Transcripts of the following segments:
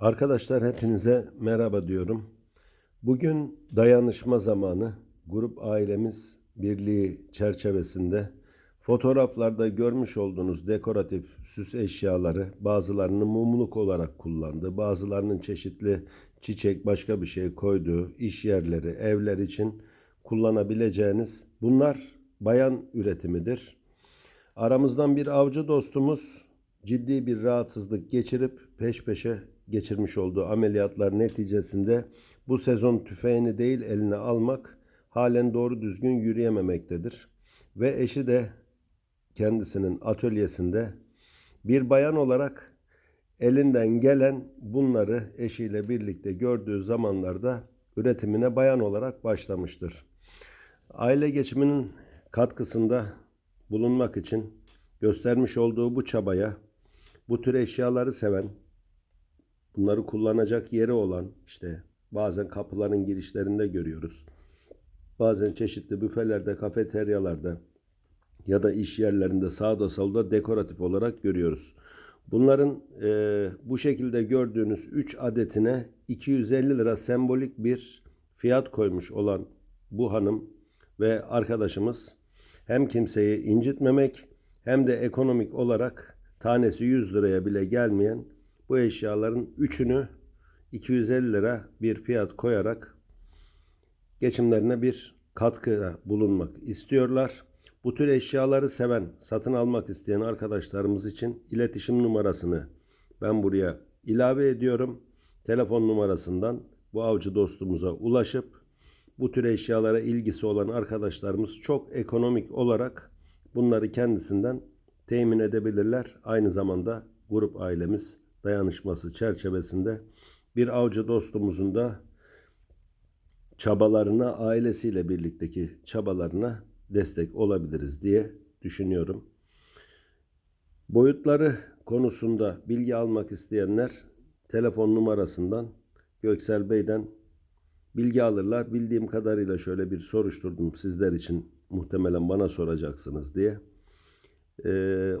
Arkadaşlar hepinize merhaba diyorum. Bugün dayanışma zamanı grup ailemiz birliği çerçevesinde fotoğraflarda görmüş olduğunuz dekoratif süs eşyaları bazılarını mumluk olarak kullandı. Bazılarının çeşitli çiçek başka bir şey koyduğu iş yerleri, evler için kullanabileceğiniz bunlar bayan üretimidir. Aramızdan bir avcı dostumuz ciddi bir rahatsızlık geçirip peş peşe geçirmiş olduğu ameliyatlar neticesinde bu sezon tüfeğini değil eline almak halen doğru düzgün yürüyememektedir. Ve eşi de kendisinin atölyesinde bir bayan olarak elinden gelen bunları eşiyle birlikte gördüğü zamanlarda üretimine bayan olarak başlamıştır. Aile geçiminin katkısında bulunmak için göstermiş olduğu bu çabaya bu tür eşyaları seven, bunları kullanacak yeri olan işte bazen kapıların girişlerinde görüyoruz. Bazen çeşitli büfelerde, kafeteryalarda ya da iş yerlerinde sağda solda dekoratif olarak görüyoruz. Bunların e, bu şekilde gördüğünüz 3 adetine 250 lira sembolik bir fiyat koymuş olan bu hanım ve arkadaşımız hem kimseyi incitmemek hem de ekonomik olarak tanesi 100 liraya bile gelmeyen bu eşyaların üçünü 250 lira bir fiyat koyarak geçimlerine bir katkıda bulunmak istiyorlar. Bu tür eşyaları seven, satın almak isteyen arkadaşlarımız için iletişim numarasını ben buraya ilave ediyorum. Telefon numarasından bu avcı dostumuza ulaşıp bu tür eşyalara ilgisi olan arkadaşlarımız çok ekonomik olarak bunları kendisinden temin edebilirler. Aynı zamanda grup ailemiz dayanışması çerçevesinde bir avcı dostumuzun da çabalarına, ailesiyle birlikteki çabalarına destek olabiliriz diye düşünüyorum. Boyutları konusunda bilgi almak isteyenler telefon numarasından Göksel Bey'den bilgi alırlar. Bildiğim kadarıyla şöyle bir soruşturdum sizler için muhtemelen bana soracaksınız diye. Ee,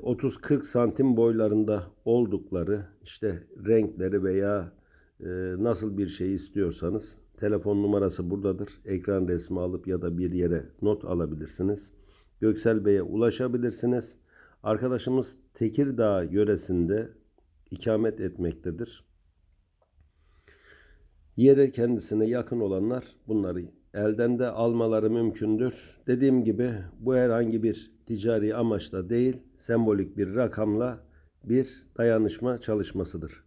30-40 santim boylarında oldukları işte renkleri veya e, nasıl bir şey istiyorsanız telefon numarası buradadır. Ekran resmi alıp ya da bir yere not alabilirsiniz. Göksel Bey'e ulaşabilirsiniz. Arkadaşımız Tekirdağ yöresinde ikamet etmektedir. Yere kendisine yakın olanlar bunları elden de almaları mümkündür. Dediğim gibi bu herhangi bir ticari amaçla değil, sembolik bir rakamla bir dayanışma çalışmasıdır.